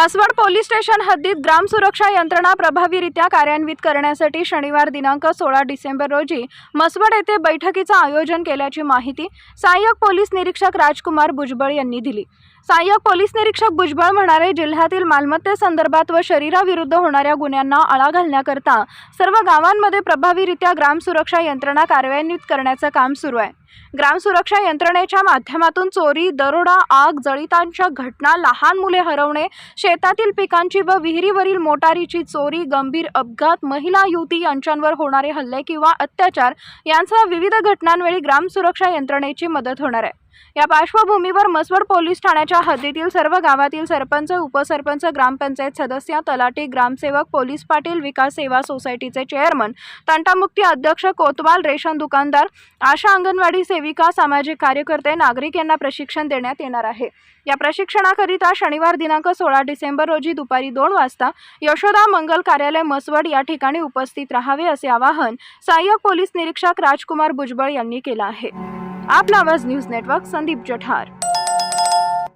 Mhaswad police station हद्दीत ग्राम सुरक्षा यंत्रणा प्रभावीरित्या कार्यान्वित करण्यासाठी शनिवार दिनांक सोळा डिसेंबर रोजी मसवड येथे बैठकीचं आयोजन केल्याची माहिती सहाय्यक पोलीस निरीक्षक राजकुमार भुजबळ यांनी दिली. सहाय्यक पोलीस निरीक्षक भुजबळ म्हणाले जिल्ह्यातील मालमत्तेसंदर्भात व शरीराविरुद्ध होणाऱ्या गुन्ह्यांना आळा घालण्याकरता सर्व गावांमध्ये प्रभावीरित्या ग्राम सुरक्षा यंत्रणा कार्यान्वित करण्याचं काम सुरू आहे. ग्राम सुरक्षा यंत्रणेच्या माध्यमातून चोरी दरोडा आग जळितांच्या घटना लहान मुले हरवणे शेतातील पिकांची व विहिरीवरील मोटारीची चोरी गंभीर अपघात महिला युवती यांच्यावर होणारे हल्ले किंवा अत्याचार यांसह विविध घटनांवेळी ग्रामसुरक्षा यंत्रणेची मदत होणार आहे. या पार्श्वभूमीवर मसवड पोलीस ठाण्याच्या हद्दीतील सर्व गावातील सरपंच उपसरपंच ग्रामपंचायत सदस्य तलाठी ग्रामसेवक पोलीस पाटील विकास सेवा सोसायटीचे चेअरमन तंटामुक्ती अध्यक्ष कोतवाल रेशन दुकानदार आशा अंगणवाडी सेविका सामाजिक कार्यकर्ते नागरिक यांना प्रशिक्षण देण्यात येणार आहे. या प्रशिक्षणाकरिता शनिवार दिनांक सोळा डिसेंबर रोजी दुपारी दोन वाजता यशोदा मंगल कार्यालय मसवड या ठिकाणी उपस्थित राहावे असे आवाहन सहाय्यक पोलीस निरीक्षक राजकुमार भुजबळ यांनी केलं आहे. आपला आवाज न्यूज नेटवर्क संदीप जठार।